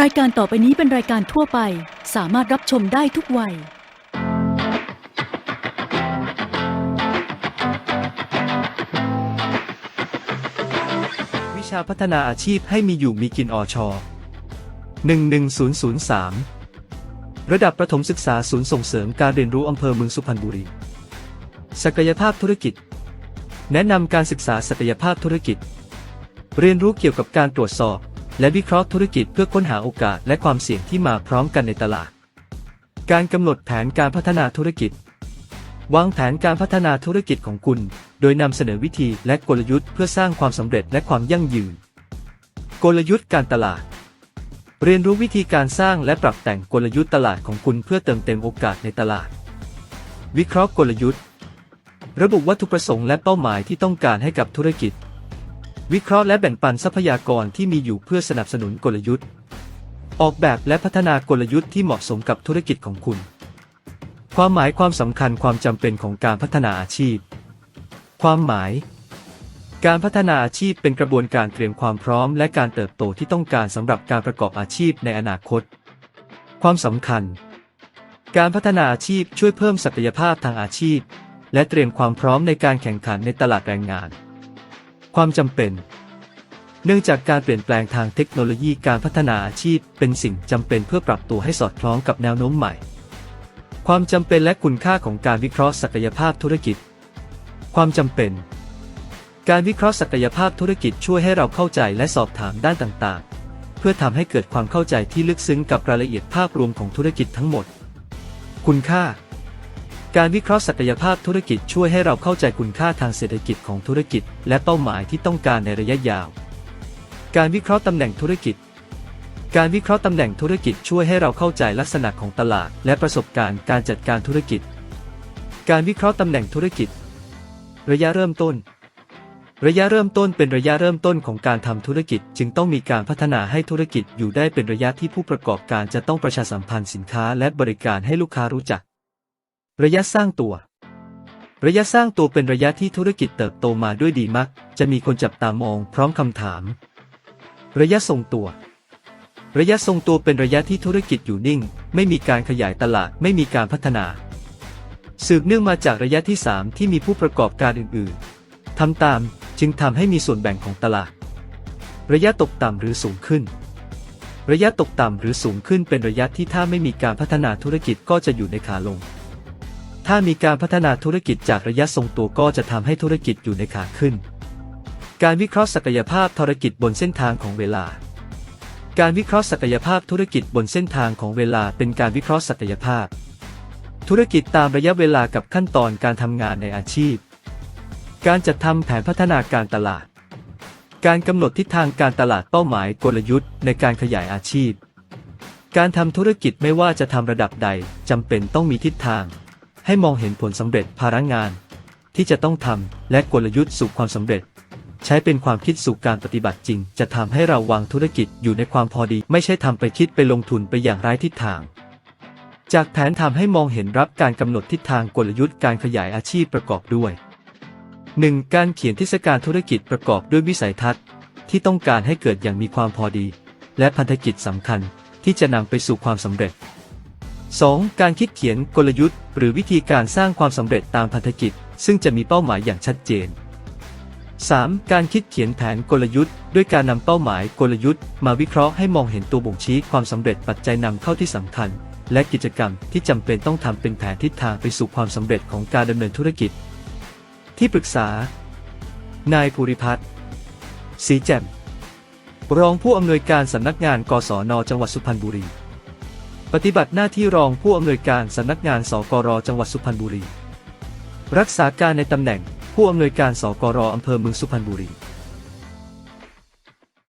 รายการต่อไปนี้เป็นรายการทั่วไป สามารถรับชมได้ทุกวัย วิชาพัฒนาอาชีพให้มีอยู่มีกินอช11003 ระดับประถมศึกษาศูนย์ส่งเสริมการเรียนรู้อำเภอเมืองสุพรรณบุรี ศักยภาพธุรกิจ แนะนำการศึกษาศักยภาพธุรกิจ เรียนรู้เกี่ยวกับการตรวจสอบ และวิเคราะห์ธุรกิจเพื่อค้นหาโอกาสและความเสี่ยงที่มาพร้อมกันในตลาด การกำหนดแผนการพัฒนาธุรกิจ วางแผนการพัฒนาธุรกิจของคุณ โดยนำเสนอวิธีและกลยุทธ์เพื่อสร้างความสำเร็จและความยั่งยืน กลยุทธ์การตลาด เรียนรู้วิธีการสร้างและปรับแต่งกลยุทธ์ตลาดของคุณเพื่อเติมเต็มโอกาสในตลาด วิเคราะห์กลยุทธ์ ระบุวัตถุประสงค์และเป้าหมายที่ต้องการให้กับธุรกิจ วิเคราะห์และแบ่งปันทรัพยากรที่มีอยู่เพื่อสนับสนุนกลยุทธ์ ออกแบบและพัฒนากลยุทธ์ที่เหมาะสมกับธุรกิจของคุณ ความหมายความสำคัญความจำเป็นของการพัฒนาอาชีพ ความหมาย การพัฒนาอาชีพเป็นกระบวนการเตรียมความพร้อม และการเติบโตที่ต้องการสำหรับการประกอบอาชีพในอนาคต ความสำคัญ การพัฒนาอาชีพช่วยเพิ่มศักยภาพทางอาชีพ และเตรียมความพร้อมในการแข่งขันในตลาดแรงงาน ความจำเป็น เนื่องจากการเปลี่ยนแปลงทางเทคโนโลยีการพัฒนาอาชีพเป็นสิ่งจำเป็นเพื่อปรับตัวให้สอดคล้องกับแนวโน้มใหม่ ความจำเป็นและคุณค่าของการวิเคราะห์ศักยภาพธุรกิจ ความจำเป็น การวิเคราะห์ศักยภาพธุรกิจช่วยให้เราเข้าใจและสอบถามด้านต่างๆ เพื่อทำให้เกิดความเข้าใจที่ลึกซึ้งกับรายละเอียดภาพรวมของธุรกิจทั้งหมด คุณค่า การวิเคราะห์ศักยภาพธุรกิจช่วยให้เราเข้าใจคุณค่าทางเศรษฐกิจของธุรกิจ และเป้าหมายที่ต้องการในระยะยาว การวิเคราะห์ตำแหน่งธุรกิจ การวิเคราะห์ตำแหน่งธุรกิจช่วยให้เราเข้าใจลักษณะของตลาด และประสบการณ์การจัดการธุรกิจ การวิเคราะห์ตำแหน่งธุรกิจ ระยะเริ่มต้น ระยะเริ่มต้นเป็นระยะเริ่มต้นของการทำธุรกิจ จึงต้องมีการพัฒนาให้ธุรกิจอยู่ได้เป็นระยะที่ผู้ประกอบการจะต้องประชาสัมพันธ์สินค้าและบริการให้ลูกค้ารู้จัก ระยะสร้างตัว ระยะสร้างตัวเป็นระยะที่ธุรกิจเติบโตมาด้วยดีมัก จะมีคนจับตามองพร้อมคำถาม ระยะทรงตัว ระยะทรงตัวเป็นระยะที่ธุรกิจอยู่นิ่ง ไม่มีการขยายตลาดไม่มีการพัฒนา สืบเนื่องมาจากระยะที่ 3 ที่มีผู้ประกอบการอื่น ๆทำตามจึงทำให้มีส่วนแบ่งของตลาด ระยะตกต่ำหรือสูงขึ้นระยะตกต่ำหรือสูงขึ้นเป็นระยะที่ถ้าไม่มีการพัฒนาธุรกิจก็จะอยู่ในขาลง ถ้ามีการพัฒนาธุรกิจจากระยะทรงตัวก็จะทำให้ธุรกิจอยู่ในขาขึ้น การวิเคราะห์ศักยภาพธุรกิจบนเส้นทางของเวลา การวิเคราะห์ศักยภาพธุรกิจบนเส้นทางของเวลาเป็นการวิเคราะห์ศักยภาพ ธุรกิจตามระยะเวลากับขั้นตอนการทำงานในอาชีพ การจัดทำแผนพัฒนาการตลาด การกำหนดทิศทางการตลาดเป้าหมายกลยุทธ์ในการขยายอาชีพ การทำธุรกิจไม่ว่าจะทำระดับใดจำเป็นต้องมีทิศทาง ให้มองเห็นผลสำเร็จภาระงาน ที่จะต้องทำและกลยุทธ์สู่ความสำเร็จ ใช้เป็นความคิดสู่การปฏิบัติจริง จะทำให้เราวางธุรกิจอยู่ในความพอดี ไม่ใช่ทำไปคิดไปลงทุนไปอย่างไร้ทิศทาง จากแผนทำให้มองเห็นรับการกำหนดทิศทางกลยุทธ์การขยายอาชีพประกอบด้วย 1. การเขียนทิศการธุรกิจประกอบด้วยวิสัยทัศน์ ที่ต้องการให้เกิดอย่างมีความพอดี และพันธกิจสำคัญที่จะนำไปสู่ความสำเร็จ 2. การคิดเขียนกลยุทธ์ หรือวิธีการสร้างความสำเร็จตามพันธกิจ ซึ่งจะมีเป้าหมายอย่างชัดเจน 3. การคิดเขียนแผนกลยุทธ์ ด้วยการนำเป้าหมายกลยุทธ์ มาวิเคราะห์ให้มองเห็นตัวบ่งชี้ความสำเร็จปัจจัยนำเข้าที่สำคัญ และกิจกรรมที่จำเป็นต้องทำเป็นแผนทิศทางไปสู่ความสำเร็จของการดำเนินธุรกิจ ที่ปรึกษา นายภูริพัฒน์ศรีแจ่มรองผู้อำนวยการสำนักงานกศนจังหวัดสุพรรณบุรี ปฏิบัติหน้าที่รองผู้อำนวยการสำนักงานสกรจังหวัดสุพรรณบุรี รักษาการในตำแหน่งผู้อำนวยการสกรอำเภอเมืองสุพรรณบุรี